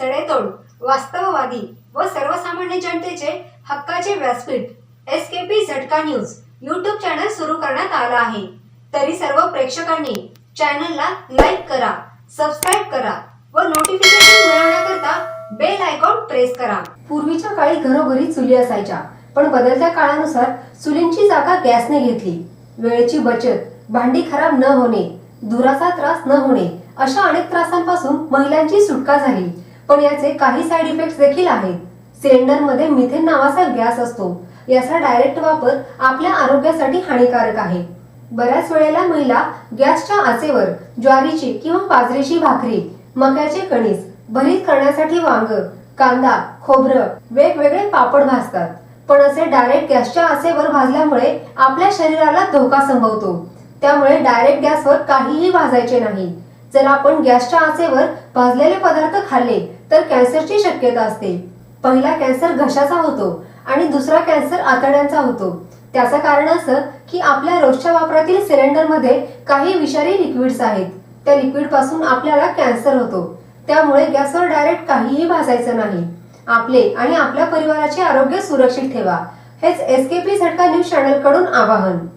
सडेतोड वास्तववादी व सर्वसामान्य जनतेचे हक्काचे व्यासपीठ S K P Jhatka news YouTube channel सुरू करण्यात आला आहे. तरी सर्व प्रेक्षकांनी चॅनलला लाईक करा सबस्क्राईब करा व नोटिफिकेशन मिळवण्याकरता बेल आयकॉन प्रेस करा. पूर्वीच्या काळी घरोघरी चुली असायच्या पण बदलत्या काळानुसार चुलींची जागा गॅसने घेतली. वेळेची बचत भांडी खराब न होणे धुराचा त्रास न होणे अशा अनेक त्रासांपासून महिलांची सुटका झाली. पण याचे काही साईड इफेक्ट्स देखील आहेत. सिलेंडरमध्ये मिथेन नावाचा गॅस असतो. याचा डायरेक्ट वापर आपल्या आरोग्यासाठी हानिकारक आहे. बऱ्याच वेळेला महिला गॅसच्या आचेवर ज्वारीची किंवा बाजरीची भाकरी मक्याचे कणीस भरीत करण्यासाठी वांग कांदा खोबरं वेगवेगळे पापड भाजतात. पण असे डायरेक्ट गॅसच्या आचेवर भाजल्यामुळे आपल्या शरीराला धोका संभवतो. त्यामुळे डायरेक्ट गॅसवर काहीही भाजायचे नाही. जर आपण गॅसच्या आचेवर भाजलेले पदार्थ खाल्ले तर कॅन्सरची शक्यता असते. पहिला कॅन्सर घशाचा होतो आणि दुसरा कॅन्सर आतड्यांचा होतो. त्याचं कारण असं की आपल्या रोजच्या वापरातील सिलेंडरमध्ये काही विषारी लिक्विड्स आहेत. त्या लिक्विडपासून आपल्याला कॅन्सर होतो. त्यामुळे गॅसवर डायरेक्ट काहीही भाजायचं नाही. आपले आणि आपल्या परिवाराचे आरोग्य सुरक्षित ठेवा. हेच एस के पी झटका न्यूज चॅनलकडून आवाहन.